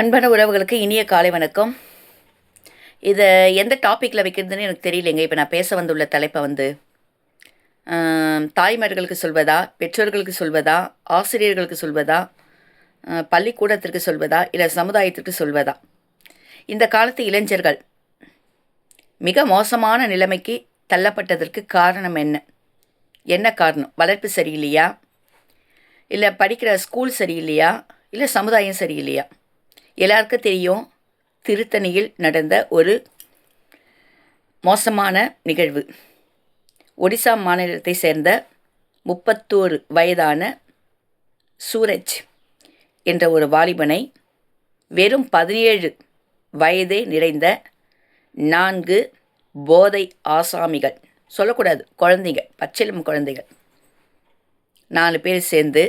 அன்பான உறவுகளுக்கு இனிய காலை வணக்கம். இதை எந்த டாப்பிக்கில் வைக்கிறதுன்னு எனக்கு தெரியலைங்க. இப்போ நான் பேச வந்துள்ள தலைப்பை வந்து தாய்மார்களுக்கு சொல்வதா பெற்றோர்களுக்கு சொல்வதா ஆசிரியர்களுக்கு சொல்வதா பள்ளிக்கூடத்திற்கு சொல்வதா இல்லை சமுதாயத்திற்கு சொல்வதா? இந்த காலத்து இளைஞர்கள் மிக மோசமான நிலைமைக்கு தள்ளப்பட்டதற்கு காரணம் என்ன? என்ன காரணம்? வளர்ப்பு சரியில்லையா? இல்லை படிக்கிற ஸ்கூல் சரியில்லையா? இல்லை சமுதாயம் சரியில்லையா? எல்லாருக்கும் தெரியும் திருத்தணியில் நடந்த ஒரு மோசமான நிகழ்வு. ஒடிசா மாநிலத்தை சேர்ந்த முப்பத்தோரு வயதான சூரஜ் என்ற ஒரு வாலிபனை வெறும் பதினேழு வயதே நிறைந்த நான்கு போதை ஆசாமிகள் சொல்லக்கூடாது குழந்தைங்க பச்சிலம் குழந்தைகள் நாலு பேர் சேர்ந்து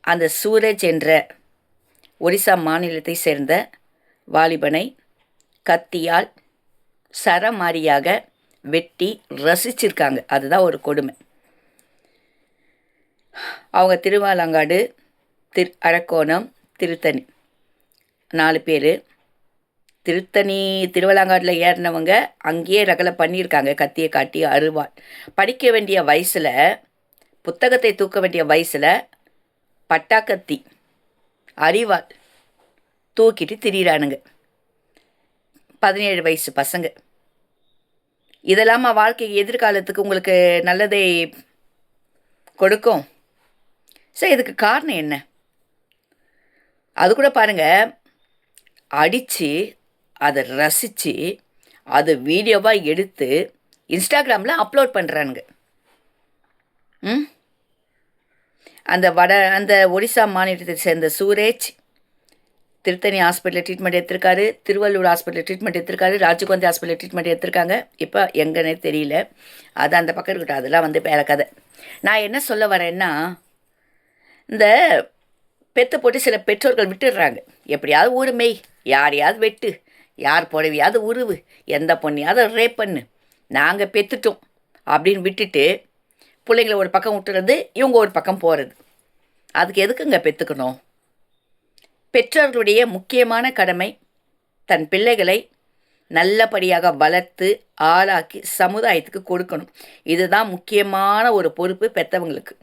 அந்த சூரஜ் என்ற ஒடிசா மாநிலத்தை சேர்ந்த வாலிபனை கத்தியால் சரமாரியாக வெட்டி ரசிச்சிருக்காங்க. அதுதான் ஒரு கொடுமை. அவங்க திருவாலங்காடு திரு அரக்கோணம் திருத்தணி. நாலு பேர். திருத்தணி திருவலாங்காட்டில் ஏறினவங்க அங்கேயே ரகலை பண்ணியிருக்காங்க. கத்தியை காட்டி அருவாள். படிக்க வேண்டிய வயசில் புத்தகத்தை தூக்க வேண்டிய வயசில் பட்டாக்கத்தி அறிவால் தூக்கிட்டு திரியிறானுங்க. பதினேழு வயசு பசங்க. இதெல்லாமா வாழ்க்கை எதிர்காலத்துக்கு உங்களுக்கு நல்லதை கொடுக்கும். சரி இதுக்கு காரணம் என்ன? அது கூட பாருங்க. அடித்து அதை ரசித்து அதை வீடியோவாக எடுத்து இன்ஸ்டாகிராமில் அப்லோட் பண்ணுறானுங்க ம்? அந்த வட அந்த ஒடிசா மாநிலத்தை சேர்ந்த சூரேஜ் திருத்தணி ஹாஸ்பிட்டலில் ட்ரீட்மெண்ட் எடுத்திருக்காரு திருவள்ளூர் ஹாஸ்பிட்டலில் ட்ரீட்மெண்ட் எடுத்திருக்காரு ராஜீவ்காந்தி ஹாஸ்பிட்டலில் ட்ரீட்மெண்ட் எடுத்திருக்காங்க. இப்போ எங்கன்னே தெரியல. அது அந்த பக்கம் இருக்கட்டும். அதெல்லாம் வந்து வேற கதை. நான் என்ன சொல்ல வரேன்னா இந்த பெத்து போட்டு சில பெற்றோர்கள் விட்டுடுறாங்க. எப்படியாவது ஊரு மெய் யாரையாவது வெட்டு. யார் புடவையாவது உருவு. எந்த பொண்ணையாவது ரேப் பண்ணு. நாங்கள் பெத்துட்டோம். அப்படின்னு விட்டுட்டு பிள்ளைங்கள ஒரு பக்கம் விட்டுறது இவங்க ஒரு பக்கம் போகிறது அதுக்கு எதுக்குங்க பெற்றுக்கணும் பெற்றோர்களுடைய முக்கியமான கடமை தன் பிள்ளைகளை நல்லபடியாக வளர்த்து ஆளாக்கி சமுதாயத்துக்கு கொடுக்கணும். இதுதான் முக்கியமான ஒரு பொறுப்பு பெற்றவங்களுக்கு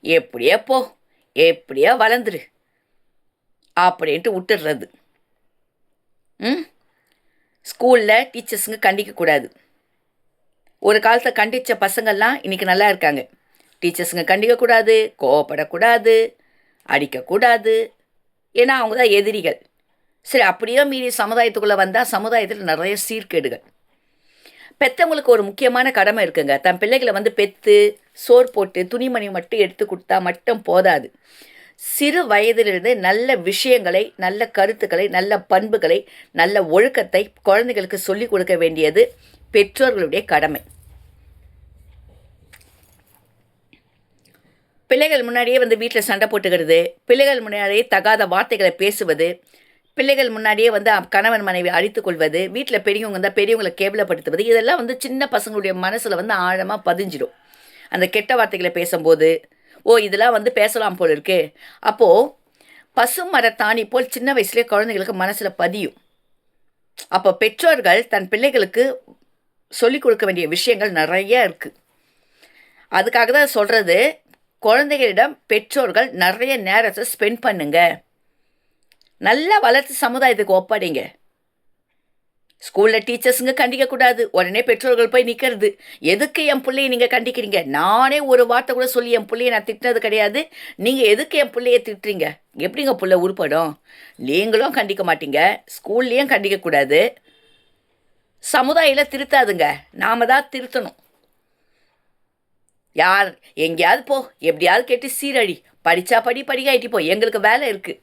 எப்படியோ போ எப்படியோ வளர்ந்துரு. அப்படின்ட்டு விட்டுடுறது. ம்? ஸ்கூலில் டீச்சர்ஸுங்க கண்டிக்கக்கூடாது. ஒரு காலத்தை கண்டித்த பசங்கள்லாம் இன்றைக்கி நல்லா இருக்காங்க. டீச்சர்ஸுங்க கண்டிக்கக்கூடாது கோவப்படக்கூடாது அடிக்கக்கூடாது. ஏன்னா அவங்க தான் எதிரிகள். சரி அப்படியோ மீறி சமுதாயத்துக்குள்ளே வந்தால் சமுதாயத்தில் நிறைய சீர்கேடுகள். பெற்றவங்களுக்கு ஒரு முக்கியமான கடமை இருக்குங்க. தன் பிள்ளைகளை வந்து பெற்று சோர் போட்டு துணிமணி மட்டும் எடுத்து கொடுத்தா மட்டும் போதாது. சிறு வயதிலிருந்து நல்ல விஷயங்களை நல்ல கருத்துக்களை நல்ல பண்புகளை நல்ல ஒழுக்கத்தை குழந்தைகளுக்கு சொல்லிக் கொடுக்க வேண்டியது பெற்றோர்களுடைய கடமை. பிள்ளைகள் முன்னாடியே வந்து வீட்டில் சண்டை போட்டுக்கிறது பிள்ளைகள் முன்னாடியே தகாத வார்த்தைகளை பேசுவது பிள்ளைகள் முன்னாடியே வந்து கணவன் மனைவி அழித்து கொள்வது வீட்டில் பெரியவங்க இருந்தால் பெரியவங்களை கேவலப்படுத்துவது இதெல்லாம் வந்து சின்ன பசங்களுடைய மனசில் வந்து ஆழமாக பதிஞ்சிடும். அந்த கெட்ட வார்த்தைகளை பேசும்போது ஓ இதெல்லாம் வந்து பேசலாம் போல் இருக்கு. அப்போது பசு மரத்தாணி போல் சின்ன வயசுலேயே குழந்தைங்களுக்கு மனசில் பதியும். அப்போ பெற்றோர்கள் தன் பிள்ளைகளுக்கு சொல்லிக் கொடுக்க வேண்டிய விஷயங்கள் நிறைய இருக்குது அதுக்காக தான் சொல்கிறது குழந்தைகளிடம் பெற்றோர்கள் நிறைய நேரத்தை ஸ்பெண்ட் பண்ணுங்க. நல்லா வளர்த்து சமுதாயத்துக்கு ஒப்படைங்க. ஸ்கூலில் டீச்சர்ஸுங்க கண்டிக்கக்கூடாது உடனே பெற்றோர்கள் போய் நிற்கிறது எதுக்கு என் பிள்ளைய நீங்கள் கண்டிக்கிறீங்க? நானே ஒரு வார்த்தை கூட சொல்லி என் பிள்ளைய நான் திட்டினது கிடையாது. நீங்கள் எதுக்கு என் பிள்ளைய திட்டுறீங்க? எப்படிங்க பிள்ளை உருப்படும்? நீங்களும் கண்டிக்க மாட்டீங்க. ஸ்கூல்லையும் கண்டிக்கக்கூடாது சமுதாயில் திருத்தாதுங்க. நாம தான் திருத்தணும். யார்? எங்கேயாவது போ. எப்படியாவது கேட்டு சீரழி படித்தா படி படிக்காயிட்டி போ. எங்களுக்கு வேலை இருக்குது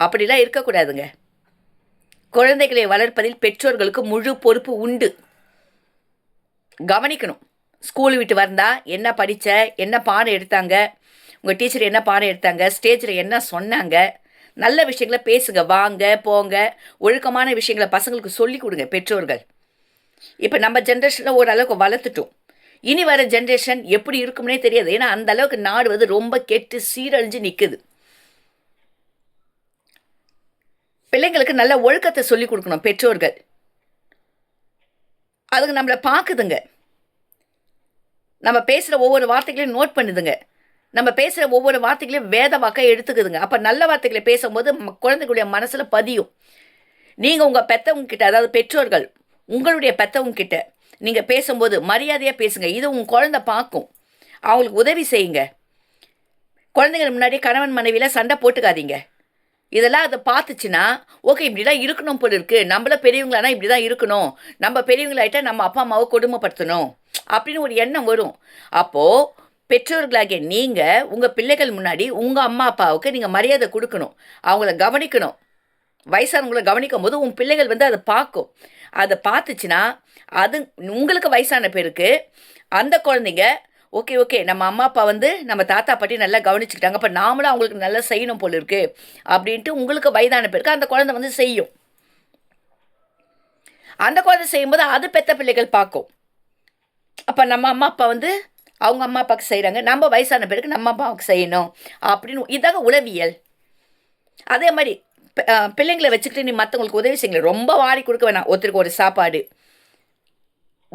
அப்படிலாம் இருக்கக்கூடாதுங்க. குழந்தைகளை வளர்ப்பதில் பெற்றோர்களுக்கு முழு பொறுப்பு உண்டு. கவனிக்கணும். ஸ்கூல் விட்டு வந்தால் என்ன படித்த என்ன பாடம் எடுத்தாங்க உங்கள் டீச்சர் என்ன பாடம் எடுத்தாங்க ஸ்டேஜில் என்ன சொன்னாங்க நல்ல விஷயங்களை பேசுங்க. வாங்க போங்க. ஒழுக்கமான விஷயங்களை பசங்களுக்கு சொல்லி கொடுங்க பெற்றோர்கள். இப்போ நம்ம ஜென்ரேஷனில் ஓரளவுக்கு வளர்த்துட்டோம். இனி வர ஜென்ரேஷன் எப்படி இருக்கும்னே தெரியாது. ஏன்னா அந்த அளவுக்கு நாடு வந்து ரொம்ப கெட்டு சீரழிஞ்சு நிற்குது பிள்ளைங்களுக்கு நல்ல ஒழுக்கத்தை சொல்லி கொடுக்கணும் பெற்றோர்கள். அதுங்க நம்மளை பார்க்குதுங்க. நம்ம பேசுகிற ஒவ்வொரு வார்த்தைகளையும் நோட் பண்ணுதுங்க. நம்ம பேசுகிற ஒவ்வொரு வார்த்தைகளையும் வேத வாக்கை எடுத்துக்குதுங்க. அப்போ நல்ல வார்த்தைகளை பேசும்போது குழந்தைகளுடைய மனசில் பதியும். நீங்கள் உங்கள் பெற்றவங்க கிட்ட அதாவது பெற்றோர்கள் உங்களுடைய பெற்றவங்க கிட்ட நீங்கள் பேசும்போது மரியாதையாக பேசுங்க. இது உங்கள் குழந்தை பார்க்கும். அவங்களுக்கு உதவி செய்யுங்க. குழந்தைகள் முன்னாடி கணவன் மனைவியில் சண்டை போட்டுக்காதீங்க. இதெல்லாம் அதை பார்த்துச்சுன்னா ஓகே இப்படி தான் இருக்கணும் போல இருக்கு. நம்மள பெரியவங்களானா இப்படி தான் இருக்கணும். நம்ம பெரியவங்களாயிட்டா நம்ம அப்பா அம்மாவை கொடுமைப்படுத்தணும். அப்படின்னு ஒரு எண்ணம் வரும். அப்போது பெற்றோர்களாகிய நீங்கள் உங்கள் பிள்ளைகள் முன்னாடி உங்கள் அம்மா அப்பாவுக்கு நீங்கள் மரியாதை கொடுக்கணும். அவங்கள கவனிக்கணும். வயசானவங்களை கவனிக்கும் போது உன் பிள்ளைகள் வந்து அதை பார்க்கும். அதை பார்த்துச்சுன்னா அது உங்களுக்கு வயசான பேருக்கு அந்த குழந்தைங்க ஓகே ஓகே நம்ம அம்மா அப்பா வந்து நம்ம தாத்தா பாட்டி நல்லா கவனிச்சுக்கிட்டாங்க. அப்போ நாமளும் அவங்களுக்கு நல்லா செய்யணும் போல் இருக்கு அப்படின்ட்டு உங்களுக்கு வயதான பேருக்கு அந்த குழந்தை வந்து செய்யும். அந்த குழந்தை செய்யும்போது அது பெத்த பிள்ளைகள் பார்க்கும் அப்போ நம்ம அம்மா அப்பா வந்து அவங்க அம்மா அப்பாவுக்கு செய்கிறாங்க நம்ம வயசான பேருக்கு நம்ம அம்மாவுக்கு செய்யணும் அப்படின்னு இதாக உளவியல். அதே மாதிரி பிள்ளைங்களை வச்சுக்கிட்டு நீ மற்றவங்களுக்கு உதவி செய்யுங்க ரொம்ப வாரி கொடுக்க வேணாம். ஒருத்தருக்கு ஒரு சாப்பாடு.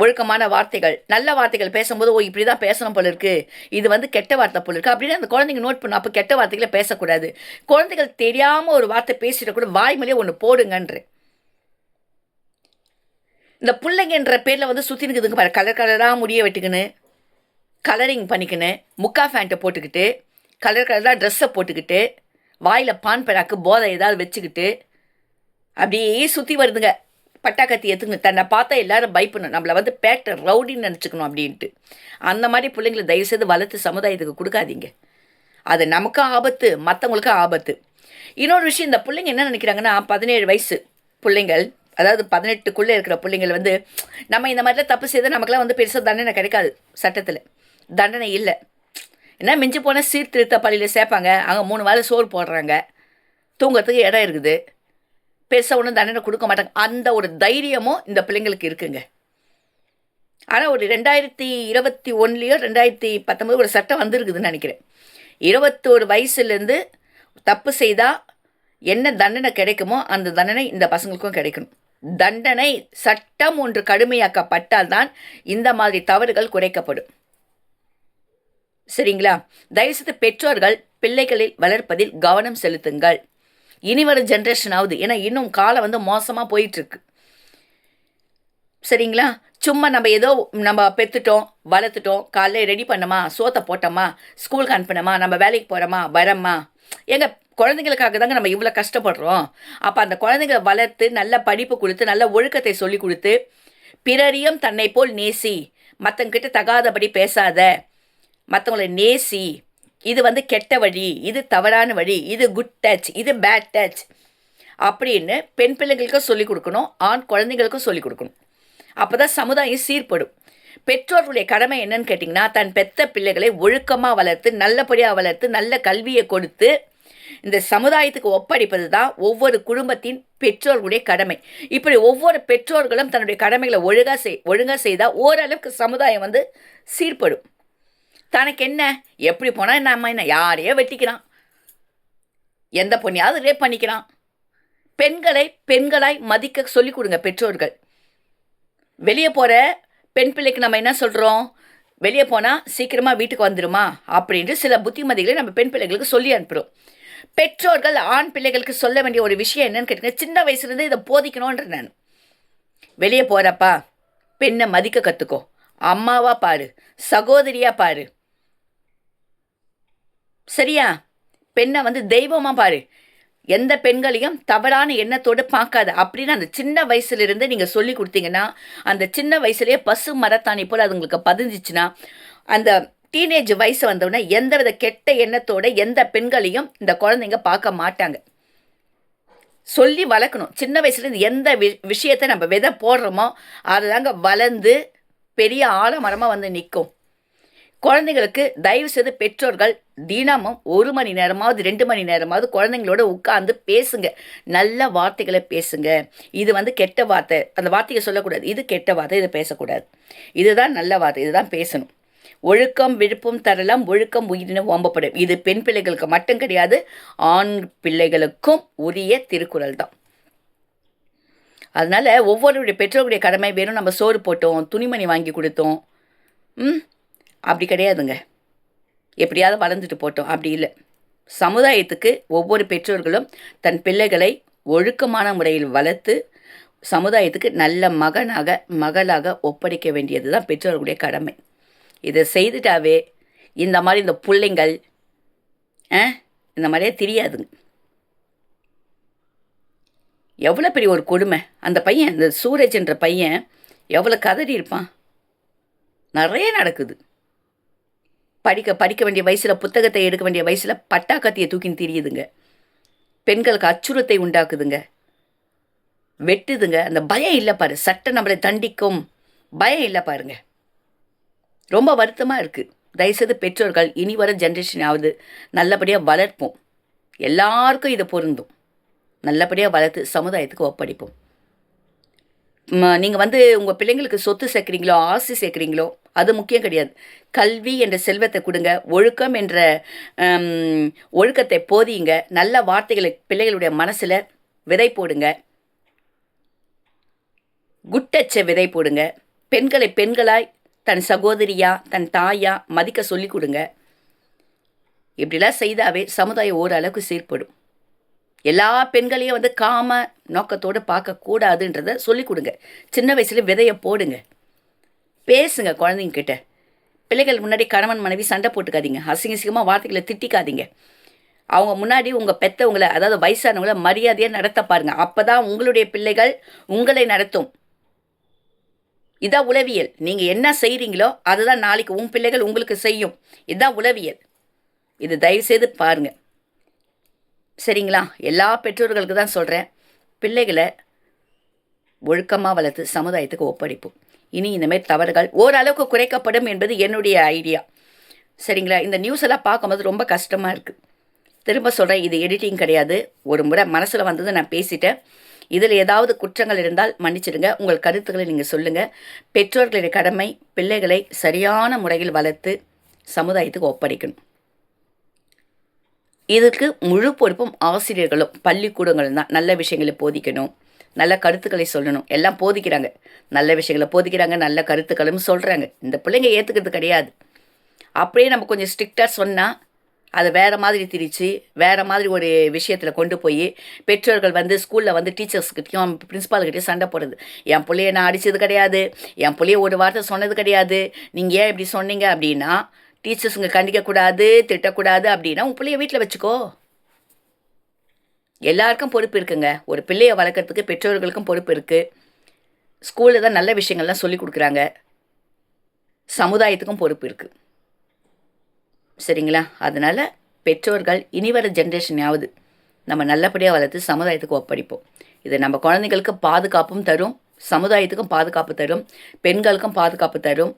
ஒழுக்கமான வார்த்தைகள். நல்ல வார்த்தைகள் பேசும்போது ஓ இப்படி தான் பேசணும் போல இருக்கு. இது வந்து கெட்ட வார்த்தை போல இருக்கு. அப்படின்னு அந்த குழந்தைங்க நோட் பண்ணும் அப்போ கெட்ட வார்த்தைகளை பேசக்கூடாது. குழந்தைகள் தெரியாமல் ஒரு வார்த்தை பேசிடக்கூட வாய்மொழியே ஒன்று போடுங்கன்ற. இந்த பிள்ளைங்கன்ற பேரில் வந்து சுற்றி நிற்குதுங்க பாரு. கலர் கலராக முடிய வெட்டுக்கின்னு கலரிங் பண்ணிக்கின்னு முக்கா ஃபேண்ட்டை போட்டுக்கிட்டு கலர் கலராக ட்ரெஸ்ஸை போட்டுக்கிட்டு வாயில் பான் பெடாக்கு போதை ஏதாவது வச்சுக்கிட்டு அப்படியே சுற்றி வருதுங்க. பட்டாக்கத்தி எடுத்துக்கணும் தன்னை பார்த்தா எல்லாரும் பயப்படணும். நம்மளை வந்து பேட்டை ரவுடின்னு நினச்சிக்கணும் அப்படின்ட்டு. அந்த மாதிரி பிள்ளைங்களை தயவுசெய்து வளர்த்து சமுதாயத்துக்கு கொடுக்காதீங்க. அது நமக்கும் ஆபத்து மற்றவங்களுக்கும் ஆபத்து. இன்னொரு விஷயம் இந்த பிள்ளைங்க என்ன நினைக்கிறாங்கன்னா பதினேழு வயசு பிள்ளைங்கள் அதாவது பதினெட்டுக்குள்ளே இருக்கிற பிள்ளைங்கள் வந்து நம்ம இந்த மாதிரிலாம் தப்பு செய்தால் நமக்குலாம் வந்து பெருசாக தண்டனை கிடைக்காது சட்டத்தில். தண்டனை இல்லை. என்ன மிஞ்சி போனால் சீர்திருத்த பள்ளியில் சேர்ப்பாங்க. அங்கே மூணு வேளை சோறு போடுறாங்க. தூங்கிறதுக்கு இடம் இருக்குது. பெருசாக ஒன்றும் தண்டனை கொடுக்க மாட்டாங்க. அந்த ஒரு தைரியமும் இந்த பிள்ளைங்களுக்கு இருக்குங்க. ஆனால் ஒரு ரெண்டாயிரத்தி இருபத்தி ஒன்றுலையோ ரெண்டாயிரத்தி பத்தொம்பது ஒரு சட்டம் வந்திருக்குதுன்னு நினைக்கிறேன். இருபத்தோரு வயசுலேருந்து தப்பு செய்தால் என்ன தண்டனை கிடைக்குமோ அந்த தண்டனை இந்த பசங்களுக்கும் கிடைக்கணும். தண்டனை சட்டம் ஒன்று கடுமையாக்கப்பட்டால் தான் இந்த மாதிரி தவறுகள் குறைக்கப்படும். சரிங்களா? தயவுசெய்து பெற்றோர்கள் பிள்ளைகளில் வளர்ப்பதில் கவனம் செலுத்துங்கள். இனி வரும் ஜென்ரேஷன் ஆகுது ஏன்னா இன்னும் காலம் வந்து மோசமாக போயிட்டுருக்கு. சரிங்களா? சும்மா நம்ம ஏதோ நம்ம பெற்றுட்டோம் வளர்த்துட்டோம் காலைல ரெடி பண்ணோமா சோத்தை போட்டோமா ஸ்கூலுக்கு அனுப்பினோமா நம்ம வேலைக்கு போகிறோமா வரோமா? எங்கள் குழந்தைங்களுக்காக தாங்க நம்ம இவ்வளோ கஷ்டப்படுறோம். அப்போ அந்த குழந்தைங்களை வளர்த்து நல்ல படிப்பு கொடுத்து நல்ல ஒழுக்கத்தை சொல்லி கொடுத்து பிறரையும் தன்னை போல் நேசி. மற்றங்கிட்ட தகாதபடி பேசாத. மற்றவங்களை நேசி. இது வந்து கெட்ட வழி இது தவறான வழி இது குட் டச் இது பேட் டச் அப்படின்னு பெண் பிள்ளைங்களுக்கும் சொல்லிக் கொடுக்கணும் ஆண் குழந்தைங்களுக்கும் சொல்லிக் கொடுக்கணும். அப்போ தான் சமுதாயம் சீர்படும். பெற்றோர்களுடைய கடமை என்னன்னு கேட்டிங்கன்னா தன் பெத்த பிள்ளைகளை ஒழுக்கமாக வளர்த்து நல்லபடியாக வளர்த்து நல்ல கல்வியை கொடுத்து இந்த சமுதாயத்துக்கு ஒப்படைப்பது தான் ஒவ்வொரு குடும்பத்தின் பெற்றோர்களுடைய கடமை. இப்படி ஒவ்வொரு பெற்றோர்களும் தன்னுடைய கடமைகளை ஒழுங்காக செய் ஒழுங்காக செய்தால் ஓரளவுக்கு சமுதாயம் வந்து சீர்படும். தனக்கு என்ன எப்படி போனால் நம்ம என்ன? யாரையே வெட்டிக்கிறான். எந்த பொண்ணையாவது ரேப் பண்ணிக்கிறான். பெண்களை பெண்களாய் மதிக்க சொல்லிக் கொடுங்க பெற்றோர்கள். வெளியே போகிற பெண் பிள்ளைக்கு நம்ம என்ன சொல்கிறோம் வெளியே போனால் சீக்கிரமாக வீட்டுக்கு வந்துடுமா அப்படின்ட்டு சில புத்திமதிகளை நம்ம பெண் பிள்ளைகளுக்கு சொல்லி அனுப்புகிறோம் பெற்றோர்கள் ஆண் பிள்ளைகளுக்கு சொல்ல வேண்டிய ஒரு விஷயம் என்னன்னு கேட்டிங்கன்னா சின்ன வயசுலேருந்து இதை போதிக்கணுன்ற நான். வெளியே போகிறப்பா பெண்ணை மதிக்க கற்றுக்கோ அம்மாவாக பாரு சகோதரியாக பாரு. சரியா? பெண்ணை வந்து தெய்வமாக பாரு. எந்த பெண்களையும் தவறான எண்ணத்தோடு பார்க்காத. அப்படின்னு அந்த சின்ன வயசுலேருந்து நீங்கள் சொல்லி கொடுத்தீங்கன்னா அந்த சின்ன வயசுலேயே பசு மரத்தாணி போல் அது உங்களுக்கு பதிஞ்சிச்சுன்னா அந்த டீனேஜ் வயசு வந்தவுடனே எந்தவித கெட்ட எண்ணத்தோட எந்த பெண்களையும் இந்த குழந்தைங்க பார்க்க மாட்டாங்க. சொல்லி வளர்க்கணும். சின்ன வயசுலேருந்து எந்த வி விஷயத்தை நம்ம விதை போடுறோமோ அது தாங்க வளர்ந்து பெரிய ஆழமரமாக வந்து நிற்கும். குழந்தைங்களுக்கு தயவு செய்து பெற்றோர்கள் தினமும் ஒரு மணி நேரமாவது ரெண்டு மணி நேரமாவது குழந்தைங்களோட உட்கார்ந்து பேசுங்க. நல்ல வார்த்தைகளை பேசுங்க. இது வந்து கெட்ட வார்த்தை. அந்த வார்த்தையை சொல்லக்கூடாது. இது கெட்ட வார்த்தை. இதை பேசக்கூடாது. இதுதான் நல்ல வார்த்தை. இதுதான் பேசணும். ஒழுக்கம் விழுப்பும் தரலாம். ஒழுக்கம் உயிரின ஓம்பப்படும். இது பெண் பிள்ளைகளுக்கு மட்டும் கிடையாது ஆண் பிள்ளைகளுக்கும் உரிய திருக்குறள் தான். அதனால் ஒவ்வொருடைய பெற்றோருடைய கடமை வெறும் நம்ம சோறு போட்டோம் துணிமணி வாங்கி கொடுத்தோம். ம்? அப்படி கிடையாதுங்க. எப்படியாவது வளர்ந்துட்டு போட்டோம். அப்படி இல்லை. சமுதாயத்துக்கு ஒவ்வொரு பெற்றோர்களும் தன் பிள்ளைகளை ஒழுக்கமான முறையில் வளர்த்து சமுதாயத்துக்கு நல்ல மகனாக மகளாக ஒப்படைக்க வேண்டியது தான் பெற்றோர்களுடைய கடமை. இதை செய்துட்டாவே இந்த மாதிரி இந்த பிள்ளைங்கள் ஆ இந்த மாதிரியே தெரியாதுங்க. எவ்வளோ பெரிய ஒரு கொடுமை. அந்த பையன் இந்த சூரஜ் என்ற பையன் எவ்வளோ கதறி இருப்பான். நிறைய நடக்குது. படிக்க படிக்க வேண்டிய வயசில் புத்தகத்தை எடுக்க வேண்டிய வயசில் பட்டாக்கத்தியை தூக்கின்னு தெரியுதுங்க. பெண்களுக்கு அச்சுறுத்தை உண்டாக்குதுங்க. வெட்டுதுங்க. அந்த பயம் இல்லை பாரு. சட்டம் நம்மளை தண்டிக்கும் பயம் இல்லை பாருங்க. ரொம்ப வருத்தமாக இருக்குது தயவுசெய்து பெற்றோர்கள் இனி வர ஜென்ரேஷன் ஆகுது நல்லபடியாக வளர்ப்போம். எல்லாருக்கும் இது பொருந்தும். நல்லபடியாக வளர்த்து சமுதாயத்துக்கு ஒப்படைப்போம். நீங்கள் வந்து உங்கள் பிள்ளைங்களுக்கு சொத்து சேர்க்குறீங்களோ ஆசை சேர்க்குறீங்களோ அது முக்கியம் கிடையாது. கல்வி என்ற செல்வத்தை கொடுங்க. ஒழுக்கம் என்ற ஒழுக்கத்தை போதியுங்க. நல்ல வார்த்தைகளை பிள்ளைகளுடைய மனசில் விதை போடுங்க. குட்டச்ச விதை போடுங்க. பெண்களை பெண்களாய் தன் சகோதரியா தன் தாயா மதிக்க சொல்லிக் கொடுங்க. இப்படிலாம் செய்தாவே சமுதாயம் ஓரளவுக்கு சீர்படும். எல்லா பெண்களையும் வந்து காம நோக்கத்தோடு பார்க்கக்கூடாதுன்றத சொல்லிக் கொடுங்க. சின்ன வயசுல விதையை போடுங்க. பேசுங்க குழந்தைங்க கிட்ட. பிள்ளைகள் முன்னாடி கணவன் மனைவி சண்டை போட்டுக்காதீங்க. அசிங்க அசிங்கமாக வார்த்தைகளை திட்டிக்காதீங்க. அவங்க முன்னாடி உங்கள் பெற்றவங்களை அதாவது வயசானவங்கள மரியாதையாக நடத்த பாருங்கள் அப்போ தான் உங்களுடைய பிள்ளைகள் உங்களை நடத்தும். இதான் உளவியல். நீங்கள் என்ன செய்கிறீங்களோ அதுதான் நாளைக்கு உன் பிள்ளைகள் உங்களுக்கு செய்யும். இதுதான் உளவியல். இது தயவுசெய்து பாருங்கள் சரிங்களா? எல்லா பெற்றோர்களுக்கு தான் சொல்கிறேன் பிள்ளைகளை ஒழுக்கமாக வளர்த்து சமுதாயத்துக்கு ஒப்படைப்போம். இனி இந்தமாரி தவறுகள் ஓரளவுக்கு குறைக்கப்படும் என்பது என்னுடைய ஐடியா சரிங்களா? இந்த நியூஸ் எல்லாம் பார்க்கும்போது ரொம்ப கஷ்டமாக இருக்குது திரும்ப சொல்கிறேன் இது எடிட்டிங் கிடையாது. ஒரு முறை மனசில் வந்தது நான் பேசிட்டேன். இதில் ஏதாவது குற்றங்கள் இருந்தால் மன்னிச்சிடுங்க. உங்கள் கருத்துக்களை நீங்கள் சொல்லுங்கள் பெற்றோர்களுடைய கடமை பிள்ளைகளை சரியான முறையில் வளர்த்து சமுதாயத்துக்கு ஒப்படைக்கணும். இதுக்கு முழு பொறுப்பும் ஆசிரியர்களும் பள்ளிக்கூடங்களும் தான். நல்ல விஷயங்களை போதிக்கணும். நல்ல கருத்துக்களை சொல்லணும். எல்லாம் போதிக்கிறாங்க. நல்ல விஷயங்களை போதிக்கிறாங்க நல்ல கருத்துக்களும் சொல்கிறாங்க இந்த பிள்ளைங்க ஏற்றுக்கிறது கிடையாது. அப்படியே நம்ம கொஞ்சம் ஸ்ட்ரிக்டாக சொன்னால் அதை வேறு மாதிரி திரித்து வேறு மாதிரி ஒரு விஷயத்தில் கொண்டு போய் பெற்றோர்கள் வந்து ஸ்கூலில் வந்து டீச்சர்ஸ்கிட்டையும் பிரின்ஸ்பால்கிட்டையும் சண்டை போடுறது. என் பிள்ளைய நான் அடித்தது கிடையாது. என் பிள்ளைய ஒரு வார்த்தை சொன்னது கிடையாது. நீங்கள் ஏன் இப்படி சொன்னீங்க அப்படின்னா டீச்சர்ஸுங்க கண்டிக்கக்கூடாது திட்டக்கூடாது அப்படின்னா உன் பிள்ளைய வீட்டில் வச்சுக்கோ. எல்லாருக்கும் பொறுப்பு இருக்குங்க. ஒரு பிள்ளையை வளர்க்குறதுக்கு பெற்றோர்களுக்கும் பொறுப்பு இருக்குது ஸ்கூலில் தான் நல்ல விஷயங்கள்லாம் சொல்லி கொடுக்குறாங்க. சமுதாயத்துக்கும் பொறுப்பு இருக்குது சரிங்களா? அதனால் பெற்றோர்கள் இனி வர ஜென்ரேஷனாவது நம்ம நல்லபடியாக வளர்த்து சமுதாயத்துக்கு ஒப்படைப்போம். இது நம்ம குழந்தைங்களுக்கு பாதுகாப்பும் தரும் சமுதாயத்துக்கும் பாதுகாப்பு தரும் பெண்களுக்கும் பாதுகாப்பு தரும்.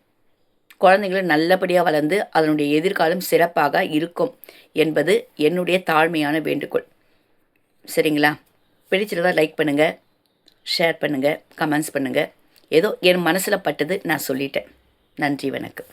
குழந்தைங்களும் நல்லபடியாக வளர்ந்து அதனுடைய எதிர்காலம் சிறப்பாக இருக்கும் என்பது என்னுடைய தாழ்மையான வேண்டுகோள். சரிங்களா? பிடிச்சிருந்தா லைக் பண்ணுங்கள் ஷேர் பண்ணுங்கள் கமெண்ட்ஸ் பண்ணுங்கள் ஏதோ என் மனசில் பட்டது நான் சொல்லிட்டேன். நன்றி வணக்கம்.